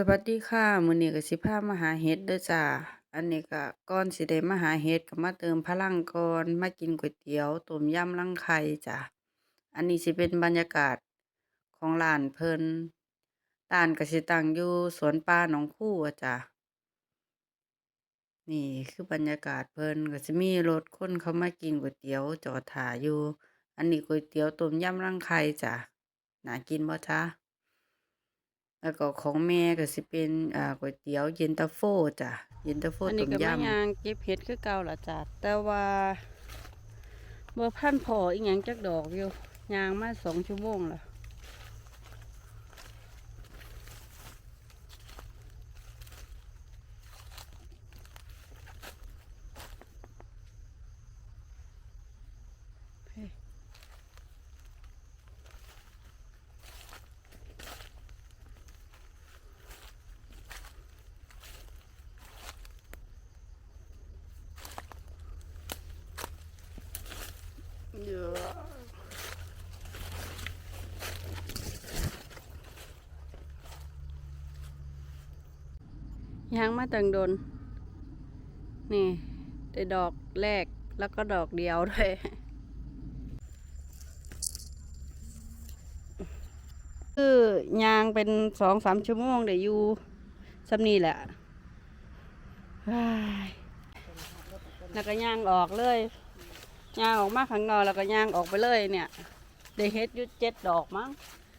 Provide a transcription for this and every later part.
สวัสดีค่ะมื้อนี้ก็สิพามาหาเห็ดเด้อจ้า อันนี้ก็ก่อนสิได้มาหาเห็ดก็มาเติมพลังก่อนมากินก๋วยเตี๋ยวต้มยำรังไข่จ้ะอันนี้สิเป็นบรรยากาศของร้านเพิ่นร้านก็สิตั้งอยู่สวนป่าหนองคูอะจ้ะนี่คือบรรยากาศเพิ่นก็สิมีรถคนเขามากินก๋วยเตี๋ยวจอดท่ายอยู่ อันนี้ก๋วยเตี๋ยวต้มยำรังไข่จ้ะน่ากินบ่จ๊ะ แล้วก็ของแม่ก็สิเป็นอ่าก๋วยเตี๋ยวเย็นตาโฟจ้ะเย็นตาโฟอันต้นี้มก็มายำางเก็บเห็ดคือเก่าล่ะจ้ะแต่ว่าบ่พันพออีหยังจักดอกอยู่ยางมาสองชั่วโมงและ เยอะ ยางมาตังโดน นี่ได้ดอกแรกแล้วก็ดอกเดียวด้วยคือยางเป็นสองสามชั่วโมงเดี๋ยวอยู่สำนีแหละแล้วก็ย่างออกเลยย่างออกมาข้างนอกแล้วก็ย่างออกไปเลยเนี่ยได้เฮ็ดยุดเจ็ดดอกมั้ง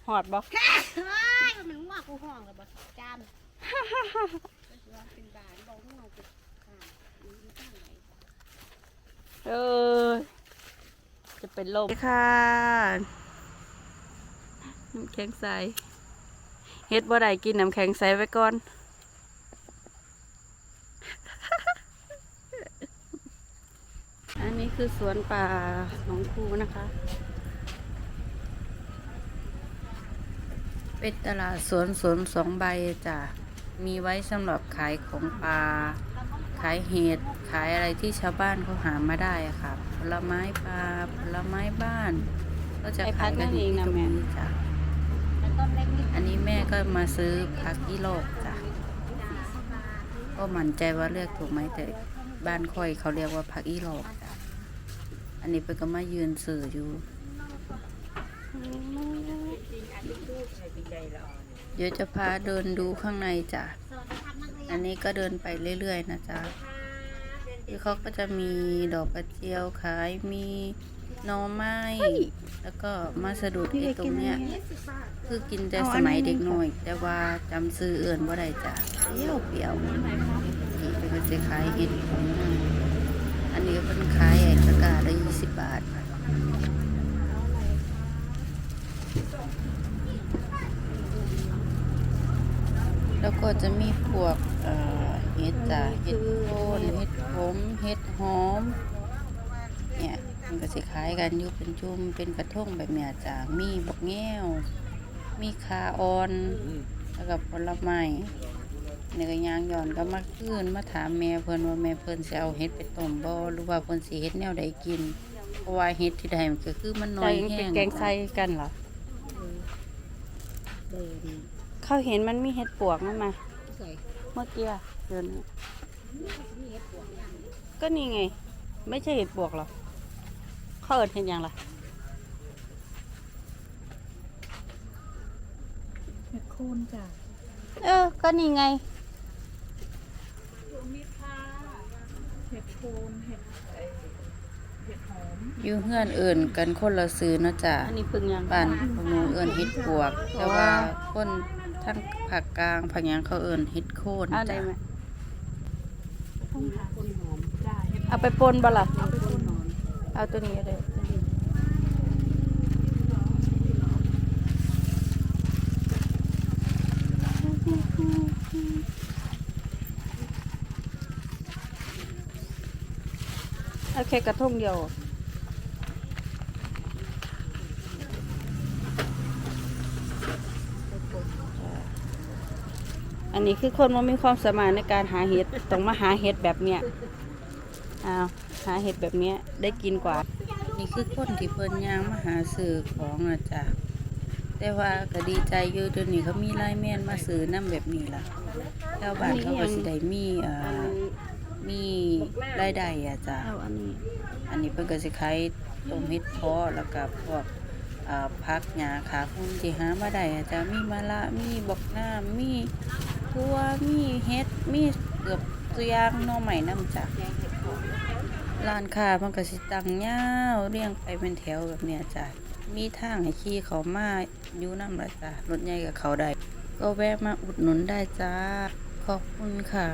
หอดบอกเฮ้ยมันง่วงกูห้องเลยบ่จา เป็นบานบอกง่วงกูค่ะอยู่ข้างไหนเออจะเป็นลมค่ะน้ำแข็งใสเฮ็ดบ่ได้กินน้ำแข็งใสไว้ก่อนอันนี้คือสวนป่าหนองครูนะคะ เป็นตลาดสวนสวนสองใบจ้ะ มีไว้สำหรับขายของปลา ขายเห็ด ขายอะไรที่ชาวบ้านเขาหามาได้ค่ะ ผลไม้ปลา ผลไม้บ้าน ก็จะขายกันอยู่นั่นเองนะที่ตรงแม่นี้จ้ะอันนี้แม่ก็มาซื้อผักอีโลกจ้ะ ก็มั่นใจว่าเลือกถูกไหมแต่บ้านค่อยเขาเรียกว่าผักอีโลกจ้ะ อันนี้เป็นก็มายืนสื่ออยู่ เดี๋ยวจะพาเดินดูข้างในจ้ะ อันนี้ก็เดินไปเรื่อยๆนะจ๊ะคือเขาก็จะมีดอกกระเจียวขายมีหน่อไม้ แล้วก็มาสะดุดไอ้ตรงเนี้ยคือกินแต่สมัยเด็กหน้อย แต่ว่าจำซื้อเอื่นว่าได้จ้ะเปรี้ยวเปรี้ยวนี่เป็นก็จะขายเห็ดอันนี้ก็เป็นขายไอ้ตะกร้าละยี่สิบบาท แล้ว ก็จะมีพวกเอ่อเห็ดจ้ะเห็ดโคนเห็ดขมเห็ดหอม เนี่ยมันก็สิขายกันอยู่เป็นจุ่มเป็นกระทงแบบเนี้ยจ้ะมีบักแง้ว มีคาออนแล้วก็ผลไม้เนี่ยก็ย่างย้อนก็มาคืนมาถามแม่เพิ่นว่าแม่เพิ่นสิเอาเห็ดไปต้มบ่หรือว่าเพิ่นสิเฮ็ดแนวใดกินเพราะว่าเห็ดที่ได้มันก็คือมันน้ใจอยเป็นแห้งแกงไส้กันเหรอ เดินเขาเห็นมันมีเห็ดปวกนั่นมาสวยเมื่อกี้อะเดินเนี่ยมีเห็ดปวกย่างก็นี่ไง ไม่ใช่เห็ดปวกหรอเขาเอิดเห็นยังล่ะเห็ดโคนจ้ะเออ ก็นี่ไงมีค่ะเห็ดโคนเห็ดเอ่อเห็ดหอมอยู่เฮือนเอิ่นกันคนละซื้อเนาะจ้ะอันนี้พึ่งยังบ้านพวกหนูเอิ้นเฮ็ดปวก แต่ว่าคน ทั้งภาคกลางภาคหยังเขาเอิ้นเฮ็ดโคนเอาได้จ้ะไหมต้มหาคนหอมจ้ะเห็ดเอาไปปนบ่ล่ะเอาไปต้นหอมเอาตัวนี้เลยเอาแค่กระทงเดียว นนี้คือคนมันมีความสามารถในการหาเห็ดต้องมาหาเห็ดแบบเนี้ยอ้าวหาเห็ดแบบเนี้ยได้กินกว่า นี่คือคนที่เพิ่นย่างมาหาซื้อของอะจ้ะแต่ว่าก็ดีใจอยู่เดี๋ยวนี้เขามีไลน์แมนมาซื้อน้ำแบบนี้ล่ะชาวบ้านเขาก็สิได้มีเอ่อมีรายได้อะจ้ะเอาอันนี้อันนี้เพิ่นก็สิขายต้มเห็ดเพาะแล้วก็พวกอ่าผักหญ้าขาหุ่นที่หามาได้อะจ้ะมีมะละมีบักน้ำมี ทั่วมีเฮ็ดมีเกือบตัวอย่างหน่อใหม่นำจ้ะร้านค้ามันก็สิตั้งยาวเรียงไปเป็นแถวแบบเนี้ยจ้ะมีทางให้ขี่เขามาอยู่นำละจ้ะรถใหญ่กับเขาได้ก็แวะมาอุดหนุนได้จ้าขอบคุณค่ะ